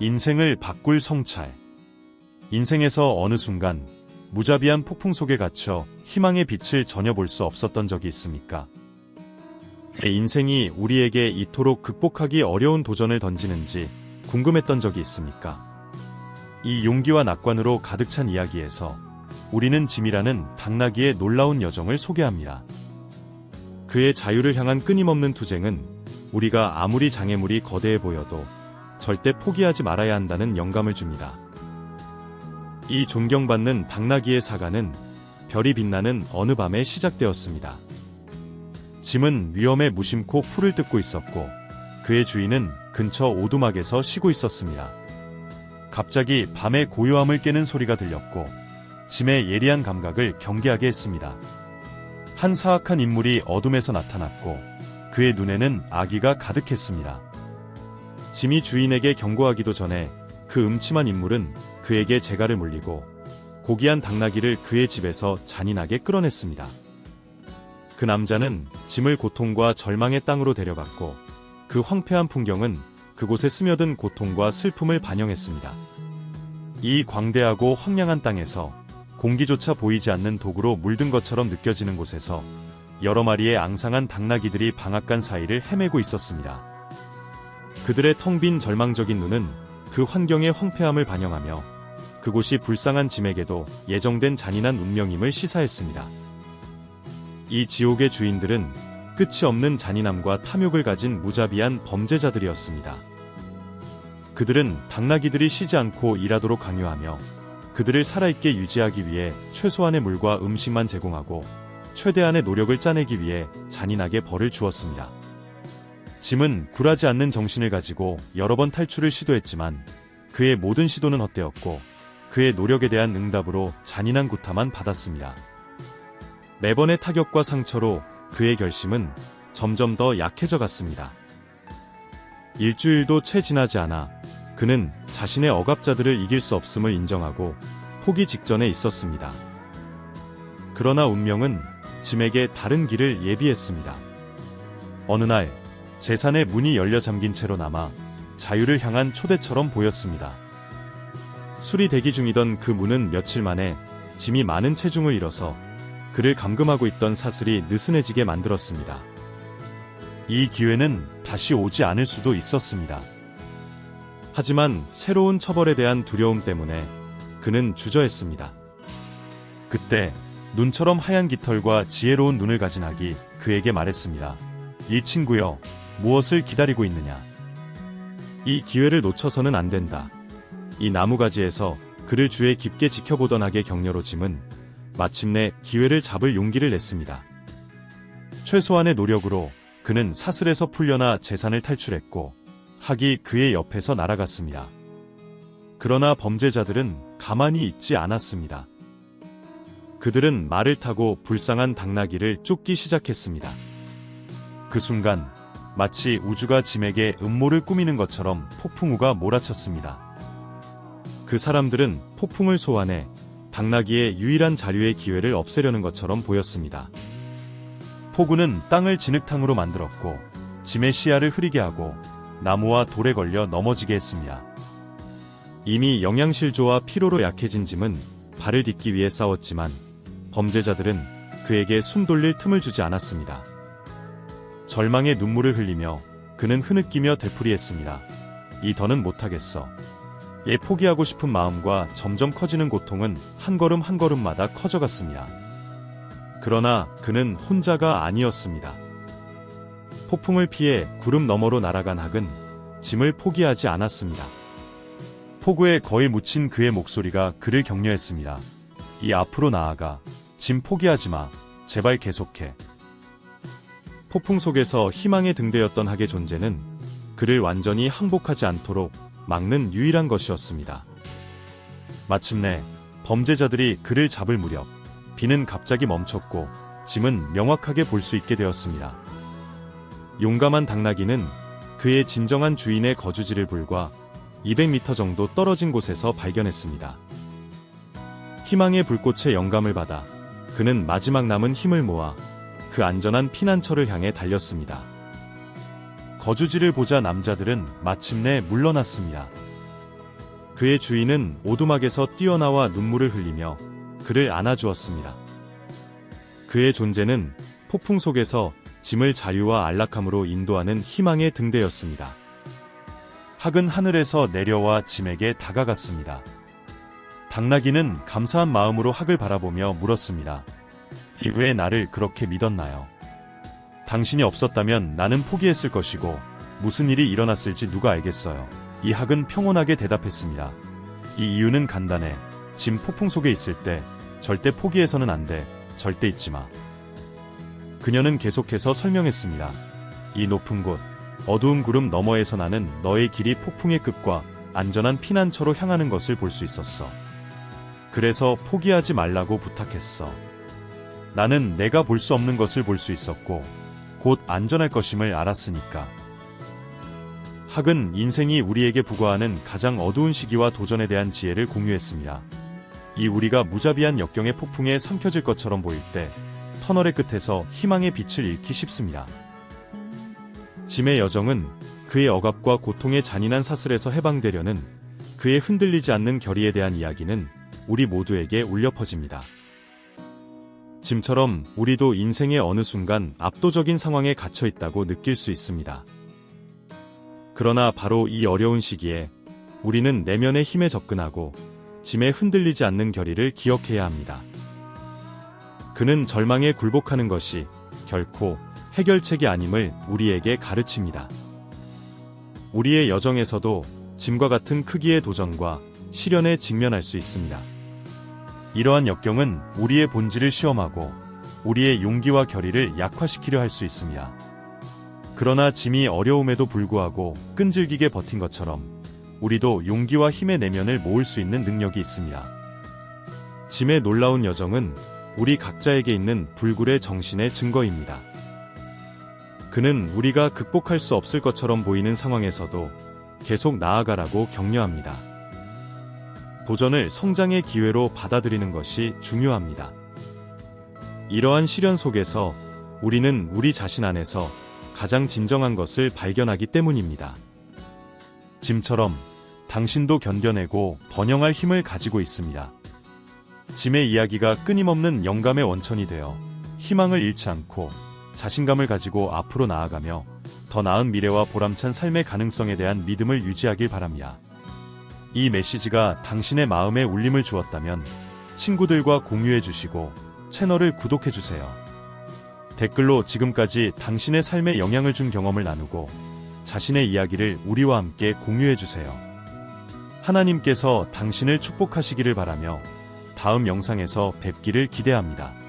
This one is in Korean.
인생을 바꿀 성찰. 인생에서 어느 순간 무자비한 폭풍 속에 갇혀 희망의 빛을 전혀 볼 수 없었던 적이 있습니까? 내 인생이 우리에게 이토록 극복하기 어려운 도전을 던지는지 궁금했던 적이 있습니까? 이 용기와 낙관으로 가득 찬 이야기에서 우리는 짐이라는 당나귀의 놀라운 여정을 소개합니다. 그의 자유를 향한 끊임없는 투쟁은 우리가 아무리 장애물이 거대해 보여도 절대 포기하지 말아야 한다는 영감을 줍니다. 이 존경받는 당나귀의 사과는 별이 빛나는 어느 밤에 시작되었습니다. 짐은 위험에 무심코 풀을 뜯고 있었고 그의 주인은 근처 오두막에서 쉬고 있었습니다. 갑자기 밤의 고요함을 깨는 소리가 들렸고 짐의 예리한 감각을 경계하게 했습니다. 한 사악한 인물이 어둠에서 나타났고 그의 눈에는 아기가 가득했습니다. 짐이 주인에게 경고하기도 전에 그 음침한 인물은 그에게 재갈을 물리고 고귀한 당나귀를 그의 집에서 잔인하게 끌어냈습니다. 그 남자는 짐을 고통과 절망의 땅으로 데려갔고 그 황폐한 풍경은 그곳에 스며든 고통과 슬픔을 반영했습니다. 이 광대하고 황량한 땅에서 공기조차 보이지 않는 독으로 물든 것처럼 느껴지는 곳에서 여러 마리의 앙상한 당나귀들이 방앗간 사이를 헤매고 있었습니다. 그들의 텅 빈 절망적인 눈은 그 환경의 황폐함을 반영하며 그곳이 불쌍한 짐에게도 예정된 잔인한 운명임을 시사했습니다. 이 지옥의 주인들은 끝이 없는 잔인함과 탐욕을 가진 무자비한 범죄자들이었습니다. 그들은 당나귀들이 쉬지 않고 일하도록 강요하며 그들을 살아있게 유지하기 위해 최소한의 물과 음식만 제공하고 최대한의 노력을 짜내기 위해 잔인하게 벌을 주었습니다. 짐은 굴하지 않는 정신을 가지고 여러 번 탈출을 시도했지만 그의 모든 시도는 헛되었고 그의 노력에 대한 응답으로 잔인한 구타만 받았습니다. 매번의 타격과 상처로 그의 결심은 점점 더 약해져 갔습니다. 일주일도 채 지나지 않아 그는 자신의 억압자들을 이길 수 없음을 인정하고 포기 직전에 있었습니다. 그러나 운명은 짐에게 다른 길을 예비했습니다. 어느 날 재산의 문이 열려 잠긴 채로 남아 자유를 향한 초대처럼 보였습니다. 술이 대기 중이던 그 문은 며칠 만에 짐이 많은 체중을 잃어서 그를 감금하고 있던 사슬이 느슨해지게 만들었습니다. 이 기회는 다시 오지 않을 수도 있었습니다. 하지만 새로운 처벌에 대한 두려움 때문에 그는 주저했습니다. 그때 눈처럼 하얀 깃털과 지혜로운 눈을 가진 아기 그에게 말했습니다. 이 친구여, 무엇을 기다리고 있느냐? 이 기회를 놓쳐서는 안 된다. 이 나무가지에서 그를 주에 깊게 지켜보던 악의 격려로 짐은 마침내 기회를 잡을 용기를 냈습니다. 최소한의 노력으로 그는 사슬에서 풀려나 재산을 탈출했고 학이 그의 옆에서 날아갔습니다. 그러나 범죄자들은 가만히 있지 않았습니다. 그들은 말을 타고 불쌍한 당나귀를 쫓기 시작했습니다. 그 순간 마치 우주가 짐에게 음모를 꾸미는 것처럼 폭풍우가 몰아쳤습니다. 그 사람들은 폭풍을 소환해 당나귀의 유일한 자류의 기회를 없애려는 것처럼 보였습니다. 폭우는 땅을 진흙탕으로 만들었고 짐의 시야를 흐리게 하고 나무와 돌에 걸려 넘어지게 했습니다. 이미 영양실조와 피로로 약해진 짐은 발을 딛기 위해 싸웠지만 범죄자들은 그에게 숨 돌릴 틈을 주지 않았습니다. 절망의 눈물을 흘리며 그는 흐느끼며 되풀이했습니다. 이 더는 못하겠어. 얘 포기하고 싶은 마음과 점점 커지는 고통은 한 걸음 한 걸음마다 커져갔습니다. 그러나 그는 혼자가 아니었습니다. 폭풍을 피해 구름 너머로 날아간 학은 짐을 포기하지 않았습니다. 폭우에 거의 묻힌 그의 목소리가 그를 격려했습니다. 이 앞으로 나아가 짐 포기하지 마. 제발 계속해. 폭풍 속에서 희망의 등대였던 학의 존재는 그를 완전히 항복하지 않도록 막는 유일한 것이었습니다. 마침내 범죄자들이 그를 잡을 무렵 비는 갑자기 멈췄고 짐은 명확하게 볼 수 있게 되었습니다. 용감한 당나귀는 그의 진정한 주인의 거주지를 불과 200m 정도 떨어진 곳에서 발견했습니다. 희망의 불꽃에 영감을 받아 그는 마지막 남은 힘을 모아 그 안전한 피난처를 향해 달렸습니다. 거주지를 보자 남자들은 마침내 물러났습니다. 그의 주인은 오두막에서 뛰어나와 눈물을 흘리며 그를 안아주었습니다. 그의 존재는 폭풍 속에서 짐을 자유와 안락함으로 인도하는 희망의 등대였습니다. 학은 하늘에서 내려와 짐에게 다가갔습니다. 당나귀는 감사한 마음으로 학을 바라보며 물었습니다. 이 왜 나를 그렇게 믿었나요? 당신이 없었다면 나는 포기했을 것이고 무슨 일이 일어났을지 누가 알겠어요. 이 학은 평온하게 대답했습니다. 이 이유는 간단해. 짐 폭풍 속에 있을 때 절대 포기해서는 안 돼. 절대 잊지 마. 그녀는 계속해서 설명했습니다. 이 높은 곳, 어두운 구름 너머에서 나는 너의 길이 폭풍의 끝과 안전한 피난처로 향하는 것을 볼 수 있었어. 그래서 포기하지 말라고 부탁했어. 나는 내가 볼 수 없는 것을 볼 수 있었고, 곧 안전할 것임을 알았으니까. 학은 인생이 우리에게 부과하는 가장 어두운 시기와 도전에 대한 지혜를 공유했습니다. 이 우리가 무자비한 역경의 폭풍에 삼켜질 것처럼 보일 때, 터널의 끝에서 희망의 빛을 잃기 쉽습니다. 짐의 여정은 그의 억압과 고통의 잔인한 사슬에서 해방되려는 그의 흔들리지 않는 결의에 대한 이야기는 우리 모두에게 울려 퍼집니다. 짐처럼 우리도 인생의 어느 순간 압도적인 상황에 갇혀 있다고 느낄 수 있습니다. 그러나 바로 이 어려운 시기에 우리는 내면의 힘에 접근하고 짐에 흔들리지 않는 결의를 기억해야 합니다. 그는 절망에 굴복하는 것이 결코 해결책이 아님을 우리에게 가르칩니다. 우리의 여정에서도 짐과 같은 크기의 도전과 시련에 직면할 수 있습니다. 이러한 역경은 우리의 본질을 시험하고 우리의 용기와 결의를 약화시키려 할 수 있습니다. 그러나 짐이 어려움에도 불구하고 끈질기게 버틴 것처럼 우리도 용기와 힘의 내면을 모을 수 있는 능력이 있습니다. 짐의 놀라운 여정은 우리 각자에게 있는 불굴의 정신의 증거입니다. 그는 우리가 극복할 수 없을 것처럼 보이는 상황에서도 계속 나아가라고 격려합니다. 도전을 성장의 기회로 받아들이는 것이 중요합니다. 이러한 시련 속에서 우리는 우리 자신 안에서 가장 진정한 것을 발견하기 때문입니다. 짐처럼 당신도 견뎌내고 번영할 힘을 가지고 있습니다. 짐의 이야기가 끊임없는 영감의 원천이 되어 희망을 잃지 않고 자신감을 가지고 앞으로 나아가며 더 나은 미래와 보람찬 삶의 가능성에 대한 믿음을 유지하길 바랍니다. 이 메시지가 당신의 마음에 울림을 주었다면 친구들과 공유해 주시고 채널을 구독해 주세요. 댓글로 지금까지 당신의 삶에 영향을 준 경험을 나누고 자신의 이야기를 우리와 함께 공유해 주세요. 하나님께서 당신을 축복하시기를 바라며 다음 영상에서 뵙기를 기대합니다.